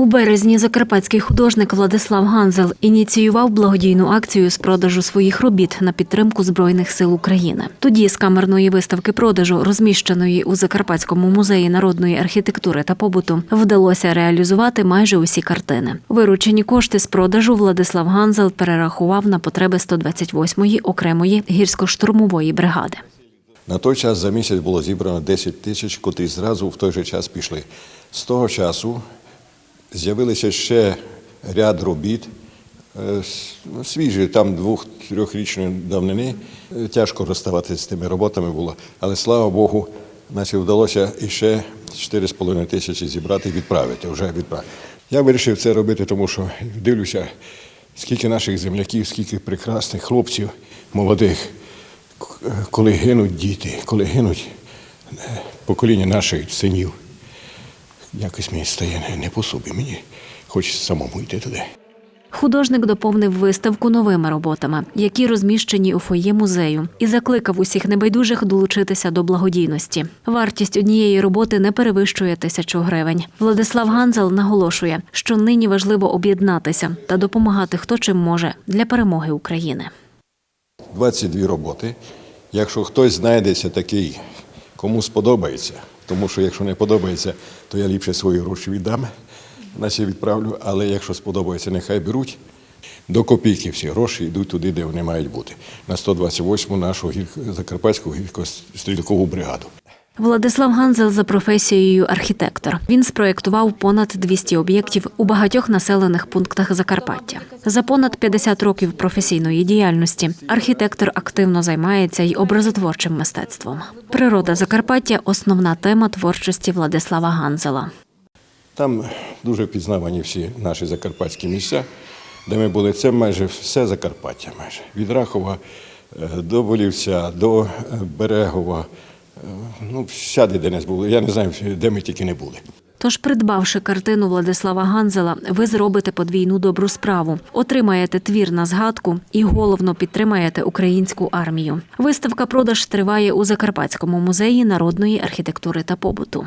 У березні закарпатський художник Владислав Ганзел ініціював благодійну акцію з продажу своїх робіт на підтримку Збройних сил України. Тоді з камерної виставки продажу, розміщеної у Закарпатському музеї народної архітектури та побуту, вдалося реалізувати майже усі картини. Виручені кошти з продажу Владислав Ганзел перерахував на потреби 128-ї окремої гірсько-штурмової бригади. На той час за місяць було зібрано 10 тисяч, котрі зразу в той же час пішли. З того часу з'явилися ще ряд робіт, е, свіжі, там двох-трьохрічної давнини. Е, Тяжко розставати з тими роботами було, але слава Богу, значить, вдалося іще 4,5 тисячі зібрати і відправити. Вже відправити. Я вирішив це робити, тому що дивлюся, скільки наших земляків, скільки прекрасних хлопців, молодих, коли гинуть діти, коли гинуть е, покоління наших синів, якось мені стає не- по собі. Мені хочеться самому йти туди. Художник доповнив виставку новими роботами, які розміщені у фоє музею, і закликав усіх небайдужих долучитися до благодійності. Вартість однієї роботи не перевищує тисячу гривень. Владислав Ганзел наголошує, що нині важливо об'єднатися та допомагати хто чим може для перемоги України. 22 роботи. Якщо хтось знайдеться такий, кому сподобається, тому що якщо не подобається, то я ліпше свої гроші віддам, наче відправлю. Але якщо сподобається, нехай беруть. До копійки всі гроші йдуть туди, де вони мають бути. На 128-му нашу гірко- Закарпатську гірсько-стрілкову бригаду. Владислав Ганзел за професією архітектор. Він спроєктував понад 200 об'єктів у багатьох населених пунктах Закарпаття. За понад 50 років професійної діяльності архітектор активно займається й образотворчим мистецтвом. Природа Закарпаття основна тема творчості Владислава Ганзела. Там дуже впізнавані всі наші закарпатські місця, де ми були. Це майже все Закарпаття. Майже. Від Рахова е, до Волівця, до е, Берегова. Ну, всяде, де нас були. Я не знаю, де ми тільки не були. Тож, придбавши картину Владислава Ганзела, ви зробите подвійну добру справу, отримаєте твір на згадку і головно підтримаєте українську армію. Виставка продаж триває у Закарпатському музеї народної архітектури та побуту.